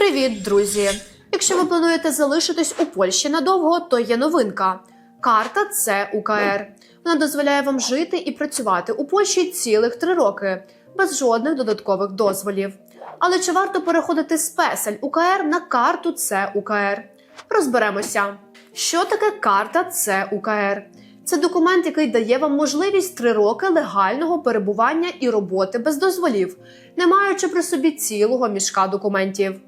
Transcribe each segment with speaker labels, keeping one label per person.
Speaker 1: Привіт, друзі! Якщо ви плануєте залишитись у Польщі надовго, то є новинка. Карта це УКР. Вона дозволяє вам жити і працювати у Польщі цілих три роки без жодних додаткових дозволів. Але чи варто переходити з песель УКР на карту це УКР? Розберемося, що таке карта це УКР. Це документ, який дає вам можливість три роки легального перебування і роботи без дозволів, не маючи при собі цілого мішка документів.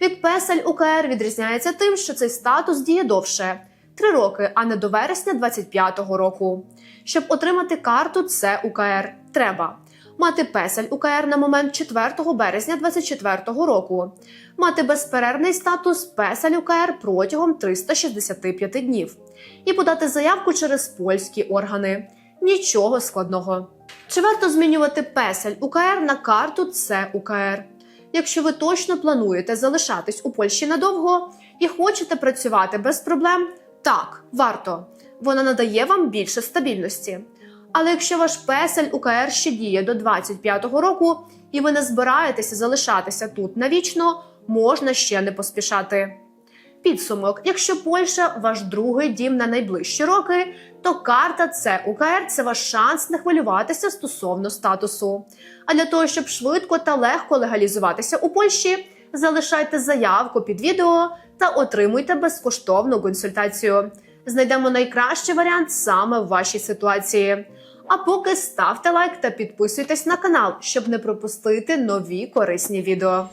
Speaker 1: Від песель УКР відрізняється тим, що цей статус діє довше три роки, а не до вересня 25-го року. Щоб отримати карту це УКР, треба мати песель УКР на момент 4 березня 24-го року, мати безперервний статус песель УКР протягом 365 днів і подати заявку через польські органи. Нічого складного. Чи варто змінювати песель УКР на карту це УКР? Якщо ви точно плануєте залишатись у Польщі надовго і хочете працювати без проблем, так, варто. Вона надає вам більше стабільності. Але якщо ваш песель УКР ще діє до 25-го року і ви не збираєтеся залишатися тут навічно, можна ще не поспішати. Підсумок: якщо Польща ваш другий дім на найближчі роки, то карта це УКР це ваш шанс не хвилюватися стосовно статусу. А для того, щоб швидко та легко легалізуватися у Польщі, залишайте заявку під відео та отримуйте безкоштовну консультацію. Знайдемо найкращий варіант саме в вашій ситуації. А поки ставте лайк та підписуйтесь на канал, щоб не пропустити нові корисні відео.